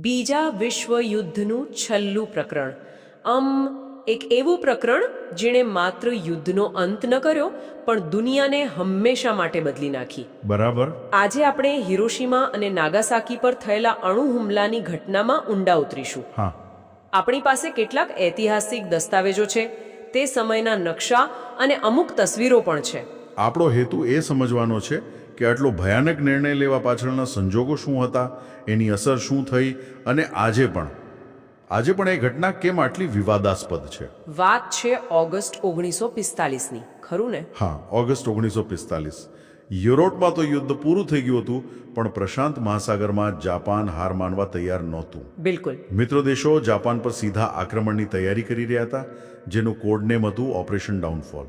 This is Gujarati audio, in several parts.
બીજા વિશ્વયુદ્ધનું છેલ્લું પ્રકરણ. આમ એક એવું પ્રકરણ જેણે માત્ર યુદ્ધનો અંત ન કર્યો પણ દુનિયાને હંમેશા માટે બદલી નાખી. બરાબર. આજે આપણે હિરોશીમા અને નાગાસાકી પર થયેલા અણુ હુમલાની ઘટનામાં ઊંડા ઉતરીશું. હા. આપણી પાસે કેટલાક ઐતિહાસિક દસ્તાવેજો છે. તે સમયના નકશા અને અમુક તસવીરો પણ છે. આપણો હેતુ એ સમજવાનો છે કે આટલો ભયાનક નિર્ણય લેવા પાછળના સંજોગો શું હતા એની અસર શું થઈ અને આજે પણ? આજે પણ એ ઘટના કેમ આટલી વિવાદાસ્પદ છે? વાત છે ઓગસ્ટ ઓગણીસો પિસ્તાલીસની ખરું ને? હા ઓગસ્ટ ઓગણીસો પિસ્તાલીસ. યુરોપમાં તો યુદ્ધ પૂરું થઈ ગયું હતું પણ પ્રશાંત મહાસાગરમાં જાપાન હાર માનવા તૈયાર નહોતું. બિલકુલ. મિત્ર દેશો જાપાન પર સીધા આક્રમણની તૈયારી કરી રહ્યા હતા જેનું કોડનેમ હતું ઓપરેશન ડાઉનફોલ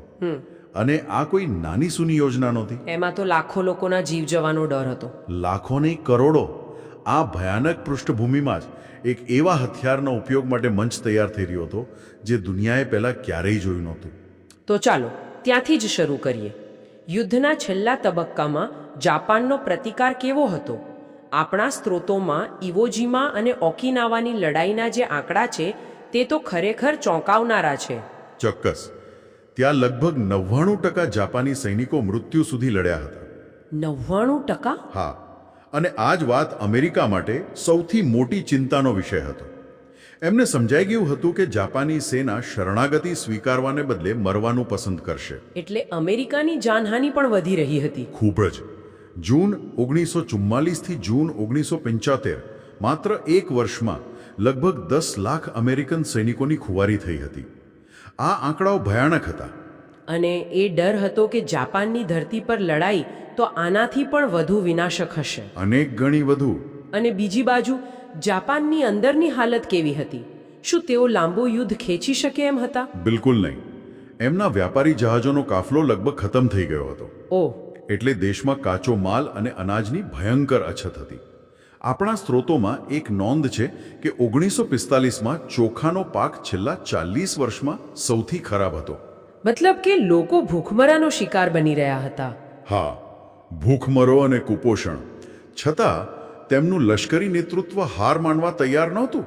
અને આ કોઈ નાની સૂની યોજના નહોતી? એમાં તો લાખો લોકોના જીવ જવાનો ડર હતો. લાખો નહીં કરોડો? આ ભયાનક પૃષ્ઠભૂમિમાં જ એક એવા હથિયારના ઉપયોગ માટે મંચ તૈયાર થઈ રહ્યો હતો જે દુનિયાએ પહેલાં ક્યારેય જોયું નહોતું. તો ચાલો ત્યાંથી જ શરૂ કરીએ. યુદ્ધના છેલ્લા તબક્કામાં જાપાનનો પ્રતિકાર કેવો હતો? આપણા સ્ત્રોતોમાં ઇવોજીમા અને ઓકિનાવાની લડાઈના જે આંકડા છે તે તો ખરેખર ચોંકાવનારા છે. ચોક્કસ. ત્યાં લગભગ નવ્વાણું ટકા જાપાની સૈનિકો મૃત્યુ સુધી લડ્યા હતા. નવ્વાણું ટકા? હા. અને આ જ વાત અમેરિકા માટે સૌથી મોટી ચિંતાનો વિષય હતો. એમને સમજાઈ ગયું હતું કે જાપાની સેના શરણાગતિ સ્વીકારવાને બદલે મરવાનું પસંદ કરશે. એટલે અમેરિકાની જાનહાનિ પણ વધી રહી હતી. ખૂબ જ. જૂન ઓગણીસો ચુમ્માલીસથી જૂન ઓગણીસો પંચોતેર માત્ર એક વર્ષમાં લગભગ દસ લાખ અમેરિકન સૈનિકોની ખુવારી થઈ હતી. આ આંકડાઓ ભયાનક હતા. અને એ ડર હતો કે જાપાનની ધરતી પર લડાઈ તો આનાથી પણ વધુ વિનાશક હશે. અનેક ગણી વધુ. અને બીજી બાજુ જાપાનની અંદરની હાલત કેવી હતી? શું તેઓ લાંબુ યુદ્ધ ખેંચી શકે એમ હતા? બિલકુલ નહીં. એમના વ્યાપારી જહાજોનો કાફલો લગભગ ખતમ થઈ ગયો હતો. ઓહ એટલે દેશમાં કાચો માલ અને અનાજની ભયંકર અછત હતી. આપણા સ્ત્રોતોમાં એક નોંધ છે કે ઓગણીસો પિસ્તાલીસમાં ચોખાનો પાક છેલ્લા ચાલીસ વર્ષમાં સૌથી ખરાબ હતો. મતલબ કે લોકો ભૂખમરાનો શિકાર બની રહ્યા હતા. હા ભૂખમરો અને કુપોષણ. છતાં તેમનું લશ્કરી નેતૃત્વ હાર માનવા તૈયાર નહોતું.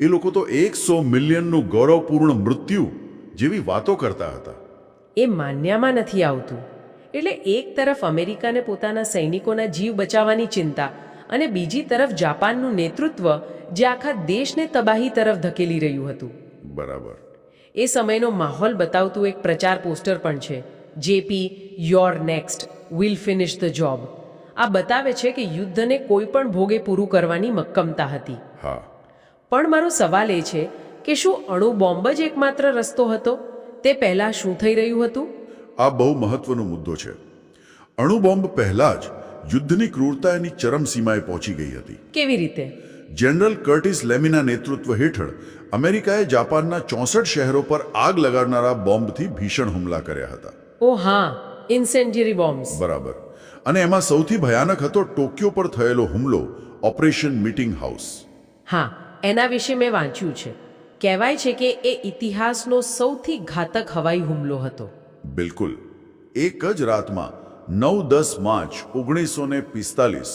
એ લોકો તો એકસો મિલિયનનું ગૌરવપૂર્ણ મૃત્યુ જેવી વાતો કરતા હતા. એ માન્યામાં નથી આવતું. એટલે એક તરફ અમેરિકાને પોતાના સૈનિકોના જીવ બચાવવાની ચિંતા અને બીજી તરફ જાપાનનું નેતૃત્વ જે આખા દેશને તબાહી તરફ ધકેલી રહ્યું હતું. બરાબર. એ સમયનો માહોલ બતાવતું એક પ્રચાર પોસ્ટર પણ છે. JP your next will finish the job આ બતાવે છે કે યુદ્ધને કોઈ પણ ભોગે પૂરું કરવાની મક્કમતા હતી. હા. પણ મારો સવાલ એ છે કે શું અણુ બોમ્બ જ એકમાત્ર રસ્તો હતો? તે પહેલાં શું થઈ રહ્યું હતું? આ બહુ મહત્વનો મુદ્દો છે. અણુબોમ્બ પહેલા જ યુદ્ધની ક્રૂરતા એની ચરમસીમાએ પહોંચી ગઈ હતી. કેવી રીતે? જનરલ કર્ટિસ લેમિના નેતૃત્વ હેઠળ અમેરિકાએ જાપાનના ચોસઠ શહેરો પર આગ લગાડનારા બોમ્બથી ભીષણ હુમલા કર્યા હતા. ઓ હા ઇન્સેન્જરી બોમ્બ્સ. બરાબર. અને એમાં સૌથી ભયાનક હતો ટોક્યો પર થયેલો હુમલો ઓપરેશન મીટિંગ હાઉસ. હા એના વિશે મેં વાંચ્યું છે. કહેવાય છે કે એ ઇતિહાસનો સૌથી ઘાતક હવાઈ હુમલો હતો. બિલકુલ. એક જ રાતમાં નવ દસ માર્ચ ઓગણીસો ને પિસ્તાલીસ.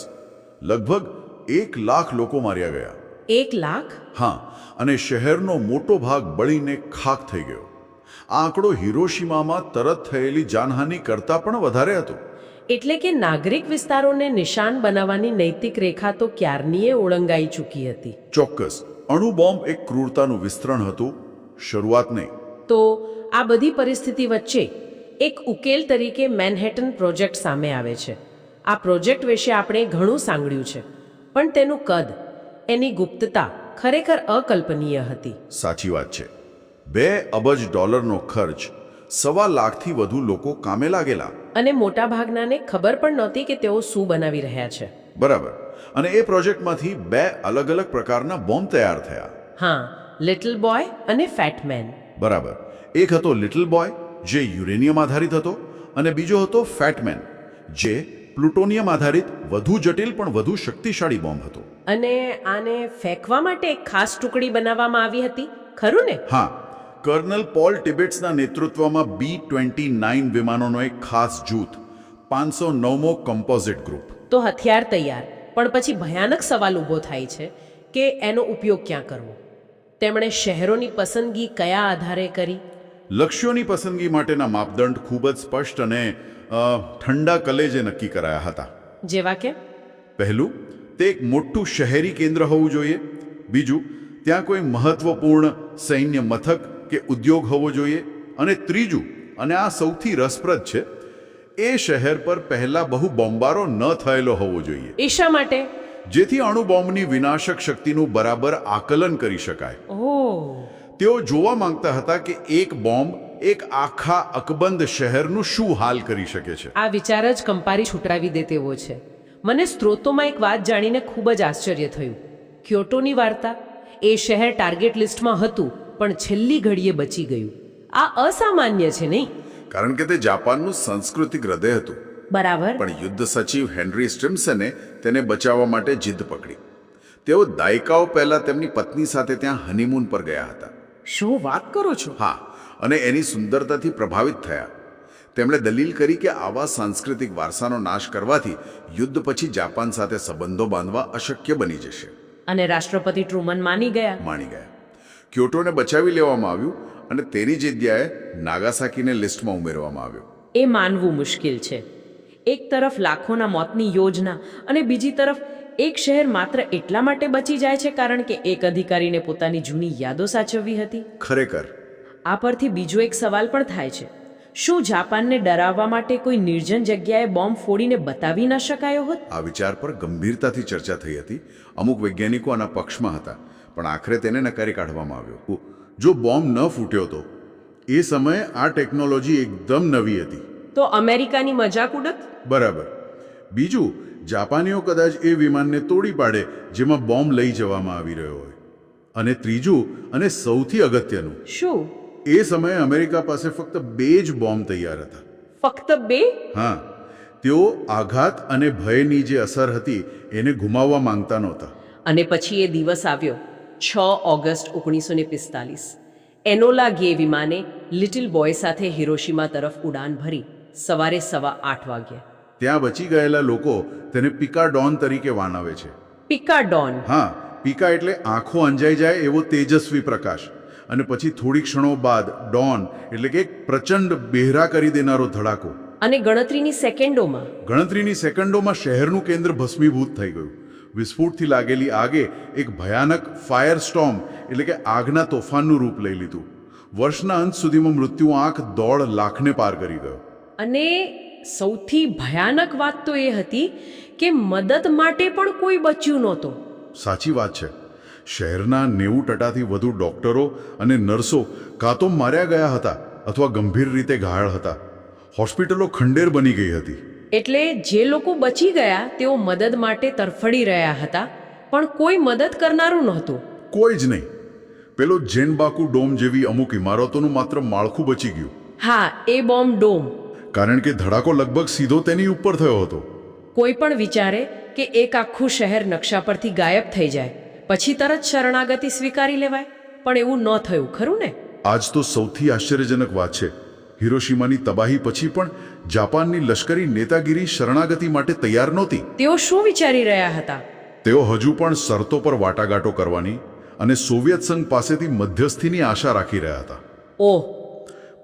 લગભગ એક લાખ લોકો માર્યા ગયા. એક લાખ? હા અને શહેરનો મોટો ભાગ બળીને ખાક થઈ ગયો. આ આંકડો હિરોશીમામાં તરત થયેલી જાનહાનિ કરતાં પણ વધારે હતો. એટલે કે નાગરિક વિસ્તારોને નિશાન બનાવવાની નૈતિક રેખા તો ક્યારનીએ ઓળંગાઈ ચૂકી હતી? ચોક્કસ અણુબોમ્બ એક ક્રૂરતાનું વિસ્તરણ હતું શરૂઆત નહીં. તો આ બધી પરિસ્થિતિ વચ્ચે એક ઉકેલ તરીકે મેનહેટન પ્રોજેક્ટ સામે આવે છે. આ પ્રોજેક્ટ વિશે આપણે ઘણું સાંભળ્યું છે પણ તેનું કદ એની ગુપ્તતા ખરેખર અકલ્પનીય હતી. સાચી વાત છે. બે અબજ ડોલરનો ખર્ચ સવા લાખથી વધુ લોકો કામે લાગેલા. અને મોટાભાગનાને ખબર પણ નહોતી કે તેઓ શું બનાવી રહ્યા છે. બરાબર. અને એ પ્રોજેક્ટમાંથી બે અલગ અલગ પ્રકારના બોમ્બ તૈયાર થયા. હા લિટલ બોય અને ફેટમેન બરાબર. એક હતો લિટલ બોય જે યુરેનિયમ આધારિત હતો અને બીજો હતો ફેટમેન જે પ્લુટોનિયમ આધારિત વધુ જટિલ પણ વધુ શક્તિશાળી બોમ્બ હતો. અને આને ફેંકવા માટે એક ખાસ ટુકડી બનાવવામાં આવી હતી ખરું ને? હા કર્નલ પોલ ટિબેટ્સના નેતૃત્વમાં બી ટ્વેન્ટી નાઇન વિમાનોનો એક ખાસ જૂથ પાંચસો નવમો કમ્પોઝિટ ગ્રુપ. તો હથિયાર તૈયાર પણ પછી ભયાનક સવાલ ઊભો થાય છે કે એનો ઉપયોગ ક્યાં કરવો? તેમણે શહેરોની પસંદગી કયા આધારે કરી? લક્ષ્યોની પસંદગી માટેના માપદંડ ખૂબ જ સ્પષ્ટ અને ઠંડા કલેજે નક્કી કરાયા હતા. જેવા કે? પહેલું તે એક મોટું શહેરી કેન્દ્ર હોવું જોઈએ. બીજું ત્યાં કોઈ મહત્વપૂર્ણ સૈન્ય મથક કે ઉદ્યોગ હોવો જોઈએ. અને ત્રીજું અને આ સૌથી રસપ્રદ છે એ શહેર પર પહેલા બહુ બોમ્બારો ન થયેલો હોવો જોઈએ. એ શા માટે? જેથી અણુબોમ્બની વિનાશક શક્તિનું બરાબર આકલન કરી શકાય. ઓહ. તેઓ જોવા માંગતા હતા કે એક બોમ્બ એક આખા અકબંધ શહેરનું શું હાલ કરી શકે છે. આ વિચાર જ કંપારી છૂટરાવી દે તેવો છે. મને સ્ત્રોતોમાં એક વાત જાણીને ખૂબ જ આશ્ચર્ય થયું. ક્યોટોની વાર્તા? એ શહેર ટાર્ગેટ લિસ્ટમાં હતું પણ છેલ્લી ઘડીએ બચી ગયું. આ અસામાન્ય છે નહીં? કારણ કે તે જાપાનનું સાંસ્કૃતિક હૃદય હતું. બરાબર. પણ યુદ્ધ સચિવ હેનરી સ્ટ્રિમ્સને તેને બચાવવા માટે જીદ પકડી. તેઓ દાયકાઓ પહેલા તેમની પત્ની સાથે ત્યાં હનીમૂન પર ગયા હતા. શું વાત કરો છો? હા અને એની સુંદરતાથી પ્રભાવિત થયા. તેમણે દલીલ કરી કે આવા સાંસ્કૃતિક વારસાનો નાશ કરવાથી યુદ્ધ પછી જાપાન સાથે સંબંધો બાંધવા અશક્ય બની જશે. અને રાષ્ટ્રપતિ ટ્રુમન માની ગયા? માની ગયા. ક્યોટોને બચાવી લેવામાં આવ્યું અને તેની જગ્યાએ નાગાસાકીને લિસ્ટમાં ઉમેરવામાં આવ્યો. એ માનવું મુશ્કેલ છે. એક તરફ લાખોના મોતની યોજના અને બીજી તરફ એક શહેર માત્ર એટલા માટે બચી જાય છે કારણ કે એક અધિકારીને પોતાની જૂની યાદો સાચવવી હતી. ખરેખર. આ પરથી બીજો એક સવાલ પણ થાય છે. શું જાપાનને ડરાવવા માટે કોઈ નિર્જન જગ્યાએ બોમ્બ ફોડીને બતાવી ન શકાયો હોત? આ વિચાર પર ગંભીરતાથી ચર્ચા થઈ હતી. અમુક વૈજ્ઞાનિકો આના પક્ષમાં હતા પણ આખરે તેને નકારી કાઢવામાં આવ્યો. જો બોમ્બ ન ફૂટ્યો તો? એ સમયે આ ટેકનોલોજી એકદમ નવી હતી. તો અમેરિકાની મજાક ઉડત? બરાબર. બીજું જાપાનીઓ કદાચ એ વિમાનને તોડી પાડે જેમાં બોમ્બ લઈ જવામાં આવી રહ્યો હોય. અને ત્રીજું અને સૌથી અગત્યનું શું? એ સમયે અમેરિકા પાસે ફક્ત બે જ બોમ્બ તૈયાર હતા. ફક્ત બે? હા. તેઓ આઘાત અને ભયની જે અસર હતી એને ગુમાવવા માંગતા નહોતા. અને પછી એ દિવસ આવ્યો છ ઓગસ્ટ ઓગણીસો ને પિસ્તાલીસ. એનોલા ગે વિમાને લિટિલ બોય સાથે હિરોશીમા તરફ ઉડાન ભરી સવારે સવા આઠ વાગ્યે. ત્યાં બચી ગયેલા લોકો તેને પિકા ડોન તરીકે વાનાવે છે. પિકા ડોન હા પિકા એટલે આંખો અંજાઈ જાય એવો તેજસ્વી પ્રકાશ. અને પછી થોડી ક્ષણો બાદ ડોન એટલે કે એક પ્રચંડ બહેરા કરી દેનારો ધડાકો. અને ગણતરીની સેકન્ડોમાં. ગણતરીની સેકન્ડોમાં શહેરનું કેન્દ્ર ભસ્મીભૂત થઈ ગયું. વિસ્ફોટથી લાગેલી આગે એક ભયાનક ફાયર સ્ટોમ એટલે કે આગના તોફાનનું રૂપ લઈ લીધું. વર્ષના અંત સુધીમાં મૃત્યુ આંક દોઢ લાખને પાર કરી ગયો. અને સૌથી ભયાનક વાત તો એ હતી કે મદદ માટે પણ કોઈ બચ્યું નહોતું. સાચી વાત છે. શહેરના નેવું ટટાથી વધુ ડોક્ટરો અને નર્સો કાં તો માર્યા ગયા હતા અથવા ગંભીર રીતે ઘાયલ હતા. હોસ્પિટલો ખંડેર બની ગઈ હતી. એટલે જે લોકો બચી ગયા તેઓ મદદ માટે તરફડી રહ્યા હતા પણ કોઈ મદદ કરનારું નહોતું. કોઈ જ નહીં. પેલો જેનબાકુ ડોમ જેવી અમુક ઇમારતોનું માત્ર માળખું બચી ગયું. હા એ બોમ્બ ડોમ. કારણ કે ધડાકો લગભગ સીધો તેની ઉપર થયો હતો. કોઈ પણ વિચારે કે એક આખું શહેર નકશા પરથી ગાયબ થઈ જાય પછી તરત શરણાગતિ સ્વીકારી લેવાય પણ એવું ન થયું ખરું ને? આજ તો સૌથી આશ્ચર્યજનક વાત છે. હિરોશિમાની તબાહી પછી પણ જાપાનની લશ્કરી નેતાગીરી શરણાગતિ માટે તૈયાર નહોતી. તેઓ શું વિચારી રહ્યા હતા? તેઓ હજુ પણ શરતો પર વાટાઘાટો કરવાની અને સોવિયત સંઘ પાસેથી મધ્યસ્થીની આશા રાખી રહ્યા હતા. ઓહ.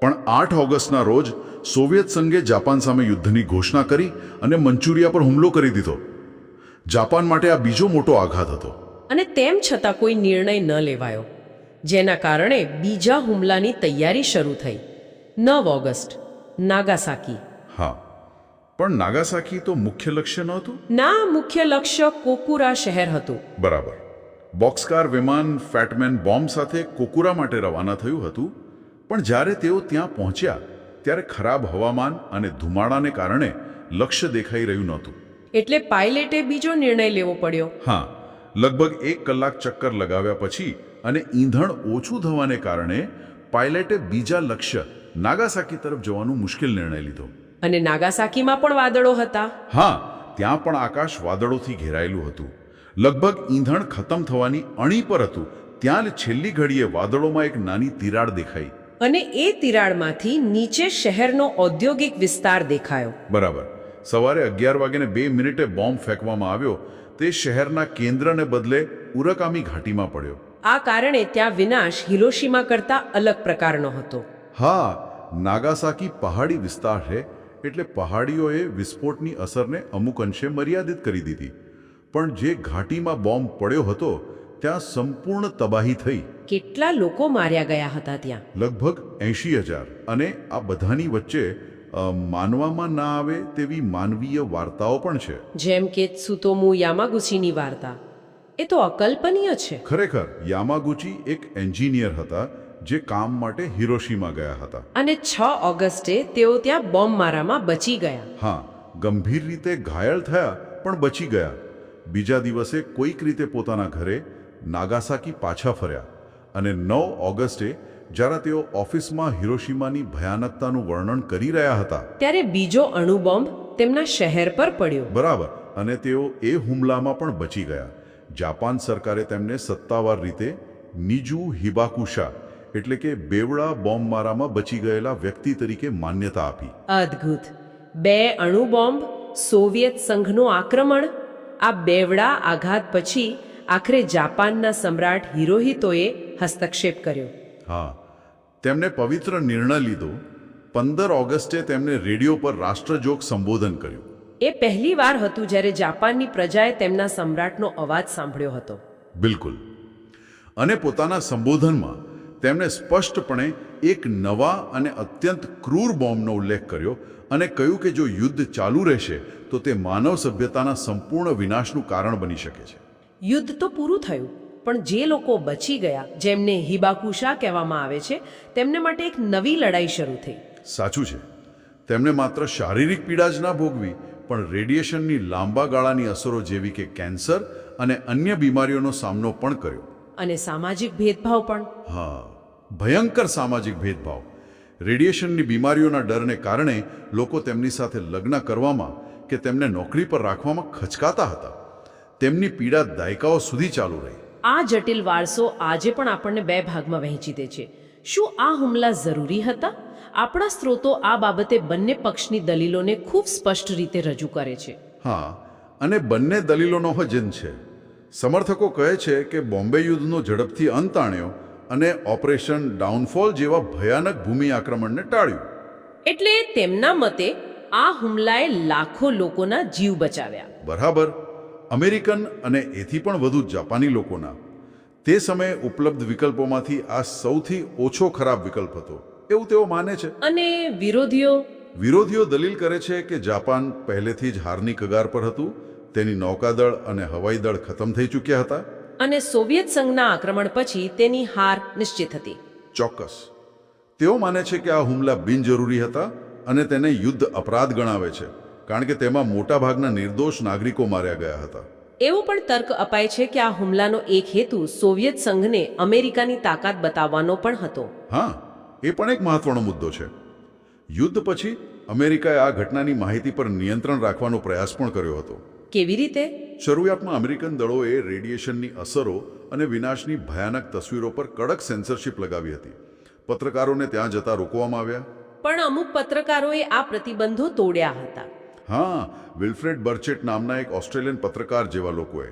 પણ આઠ ઓગસ્ટના રોજ સોવિયત સંઘે જાપાન સામે યુદ્ધની ઘોષણા કરી અને મંચુરિયા પર હુમલો કરી દીધો. જાપાન માટે આ બીજો મોટો આઘાત હતો. અને તેમ છતાં કોઈ નિર્ણય ન લેવાયો. જેના કારણે બીજા હુમલાની તૈયારી શરૂ થઈ. નવ ઓગસ્ટ નાગાસાકી. હા પણ નાગાસાકી તો મુખ્ય લક્ષ્ય નહોતું? ના મુખ્ય લક્ષ્ય કોકુરા શહેર હતું. બરાબર. બોક્સકાર વિમાન ફેટમેન બોમ્બ સાથે કોકુરા માટે રવાના થયું હતું પણ જ્યારે તેઓ ત્યાં પહોંચ્યા ત્યારે ખરાબ હવામાન અને ધુમાડાને કારણે લક્ષ્ય દેખાઈ રહ્યું નહોતું. એટલે પાયલટે બીજો નિર્ણય લેવો પડ્યો. હા લગભગ એક કલાક ચક્કર લગાવ્યા પછી અને ઈંધણ ઓછું થવાને કારણે પાયલટે બીજા લક્ષ્ય નાગાસાકી તરફ જવાનું મુશ્કેલ નિર્ણય લીધો. અને નાગાસાકીમાં પણ વાદળો હતા? હા ત્યાં પણ આકાશ વાદળોથી ઘેરાયેલું હતું. લગભગ ઈંધણ ખતમ થવાની અણી પર હતું. ત્યાં જ છેલ્લી ઘડીએ વાદળોમાં એક નાની તિરાડ દેખાઈ. અને એ તિરાડમાંથી નીચે શહેરનો ઔદ્યોગિક વિસ્તાર દેખાયો. બરાબર. સવારે અગિયાર વાગ્યાને બે મિનિટે બોમ્બ ફેંકવામાં આવ્યો. તે શહેરના કેન્દ્રને બદલે ઉરકામી ઘાટીમાં પડ્યો. આ કારણે ત્યાં વિનાશ હિરોશીમા કરતાં અલગ પ્રકારનો હતો. હા નાગાસાકી પહાડી વિસ્તાર છે એટલે પહાડીઓએ વિસ્ફોટની અસરને અમુક અંશે મર્યાદિત કરી દીધી. પણ જે ઘાટીમાં બોમ્બ પડ્યો હતો ત્યાં સંપૂર્ણ તબાહી થઈ. કેટલા લોકો માર્યા ગયા હતા ત્યાં? લગભગ એંશી હજાર. અને આ બધાની વચ્ચે માનવામાં ના આવે તેવી માનવીય વાર્તાઓ પણ છે. જેમ કે સુતોમુ યામાગુચીની વાર્તા. એ તો અકલ્પનીય છે. ખરેખર યામાગુચી એક એન્જિનિયર હતા જે કામ માટે હિરોશીમાં ગયા હતા. અને છ ઓગસ્ટે તેઓ ત્યાં બોમ્બ મારામાં બચી ગયા. હા ગંભીર રીતે ઘાયલ થયા પણ બચી ગયા. બીજા દિવસે કોઈક રીતે પોતાના ઘરે નાગાસાકી પાછા ફર્યા અને નવ ઓગસ્ટે જ્યારે તેઓ ઓફિસમાં હિરોશિમાની ભયાનકતાનું વર્ણન કરી રહ્યા હતા ત્યારે બીજો અણુબોમ્બ તેમના શહેર પર પડ્યો. બરાબર અને તેઓ એ હુમલામાં પણ બચી ગયા. જાપાન સરકારે તેમને સત્તાવાર રીતે નિજુ હિબાકુશા એટલે કે બેવડા બોમ્બમારામાં બચી ગયેલા વ્યક્તિ તરીકે માન્યતા આપી. અદ્ભુત. બે અણુબોમ્બ સોવિયત સંઘનું આક્રમણ આ બેવડા આઘાત પછી આખરે જાપાનના સમ્રાટ હિરોહિતોએ હસ્તક્ષેપ કર્યો. હા તેમણે પવિત્ર નિર્ણય લીધો. પંદર ઓગસ્ટે તેમણે રેડિયો પર રાષ્ટ્રજોગ સંબોધન કર્યું. એ પહેલી વાર હતું જ્યારે જાપાનની પ્રજાએ તેમના સમ્રાટનો અવાજ સાંભળ્યો હતો. બિલકુલ. અને પોતાના સંબોધનમાં તેમણે સ્પષ્ટપણે એક નવા અને અત્યંત ક્રૂર બોમ્બનો ઉલ્લેખ કર્યો અને કહ્યું કે જો યુદ્ધ ચાલુ રહેશે તો તે માનવ સભ્યતાના સંપૂર્ણ વિનાશનું કારણ બની શકે છે. યુદ્ધ તો પૂરું થયું પણ જે લોકો બચી ગયા જેમને હિબાકુશા કહેવામાં આવે છે તેમને માટે એક નવી લડાઈ શરૂ થઈ. સાચું છે. તેમણે માત્ર શારીરિક પીડા જ ના ભોગવી પણ રેડિયેશનની લાંબા ગાળાની અસરો જેવી કે કેન્સર અને અન્ય બીમારીઓનો સામનો પણ કર્યો. અને સામાજિક ભેદભાવ પણ. હા ભયંકર સામાજિક ભેદભાવ. રેડિયેશનની બીમારીઓના ડરને કારણે લોકો તેમની સાથે લગ્ન કરવામાં કે તેમને નોકરી પર રાખવામાં ખચકાતા હતા. તેમની પીડા દાયકાઓ સુધી ચાલુ રહી. આ જટિલ વારસો આજે પણ આપણને બે ભાગમાં વહેંચી દે છે. શું આ હુમલા જરૂરી હતા? આપણા સ્ત્રોતો આ બાબતે બંને પક્ષની દલીલોને ખૂબ સ્પષ્ટ રીતે રજૂ કરે છે. હા અને બંને દલીલોનો હજન છે. સમર્થકો કહે છે કે બોમ્બે યુદ્ધનો ઝડપથી અંત આણ્યો અને ઓપરેશન ડાઉનફોલ જેવા ભયાનક ભૂમિ આક્રમણને ટાળ્યું. એટલે તેમના મતે આ હુમલાએ લાખો લોકોના જીવ બચાવ્યા. બરાબર. અમેરિકન અને એથી પણ વધુ જાપાની લોકોના તે સમયે ઉપલબ્ધ વિકલ્પોમાંથી આ સૌથી ઓછો ખરાબ વિકલ્પ હતો. એવું તેઓ માને છે. અને વિરોધીઓ? વિરોધીઓ દલીલ કરે છે કે જાપાન પહેલેથી જ હારની કગાર પર હતું તેની નૌકાદળ અને હવાઈ દળ ખતમ થઈ ચૂક્યા હતા. અને સોવિયત સંઘના આક્રમણ પછી તેની હાર નિશ્ચિત હતી. ચોક્કસ. તેઓ માને છે કે આ હુમલા બિનજરૂરી હતા અને તેને યુદ્ધ અપરાધ ગણાવે છે. કારણ કે તેમાં મોટાભાગના નિર્દોષ નાગરિકો માર્યા ગયા હતા. એવો પણ તર્ક અપાય છે કે આ હુમલાનો એક હેતુ સોવિયત સંઘને અમેરિકાની તાકાત બતાવવાનો પણ હતો. હા એ પણ એક મહત્વનો મુદ્દો છે. યુદ્ધ પછી અમેરિકાએ આ ઘટનાની માહિતી પર નિયંત્રણ રાખવાનો પ્રયાસ પણ કર્યો હતો. કેવી રીતે? શરૂઆતમાં અમેરિકન દળોએ રેડિયેશનની અસરો અને વિનાશની ભયાનક તસવીરો પર કડક સેન્સરશિપ લગાવી હતી. પત્રકારોને ત્યાં જતા રોકવામાં આવ્યા. પણ અમુક પત્રકારોએ આ પ્રતિબંધો તોડ્યા હતા. હા વિલ્ફ્રેડ બર્ચેટ નામના એક ઓસ્ટ્રેલિયન પત્રકાર જેવા લોકોએ.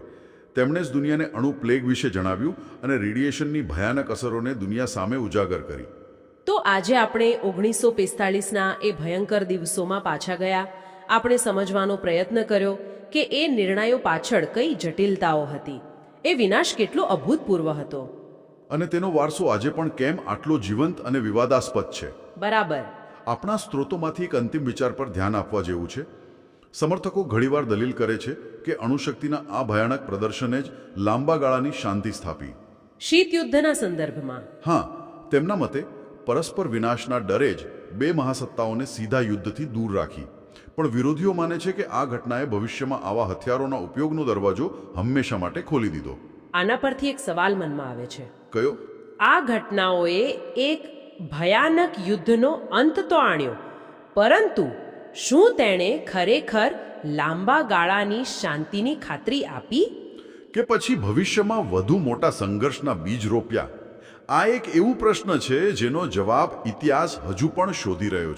તેમણે જ દુનિયાને અણુ પ્લેગ વિશે જણાવ્યું અને રેડિયેશનની ભયાનક અસરોને દુનિયા સામે ઉજાગર કરી. તો આજે આપણે ઓગણીસો પિસ્તાળીસના એ ભયંકર દિવસોમાં પાછા ગયા. આપણે સમજવાનો પ્રયત્ન કર્યો કે એ નિર્ણયો પાછળ કઈ જટિલતાઓ હતી. એ વિનાશ કેટલો અભૂતપૂર્વ હતો. અને તેનો વારસો આજે પણ કેમ આટલો જીવંત અને વિવાદાસ્પદ છે? બરાબર. આપણા સ્ત્રોતોમાંથી એક અંતિમ વિચાર પર ધ્યાન આપવા જેવું છે? સમર્થકો ઘણીવાર દલીલ કરે છે કે અણુશક્તિના આ ભયાનક પ્રદર્શને જ લાંબા ગાળાની શાંતિ સ્થાપી. શીત યુદ્ધના સંદર્ભમાં. હા તેમના મતે પરસ્પર વિનાશના ડરે જ બે મહાસત્તાઓને સીધા યુદ્ધથી દૂર રાખી. પણ વિરોધીઓ માને છે કે આ ઘટનાએ ભવિષ્યમાં આવા હથિયારોના ઉપયોગનો દરવાજો હંમેશા માટે ખોલી દીધો. આના પરથી એક સવાલ મનમાં આવે છે. કયો? આ ઘટનાઓએ એક ભયાનક યુદ્ધનો અંત તો આણ્યો પરંતુ શું તેણે ખરેખર લાંબા ગાળાની શાંતિની ખાતરી આપી? કે પછી ભવિષ્યમાં વધુ મોટા સંઘર્ષના બીજ રોપ્યા? આ એક એવું પ્રશ્ન છે જેનો જવાબ ઇતિહાસ હજુ પણ શોધી રહ્યો છે.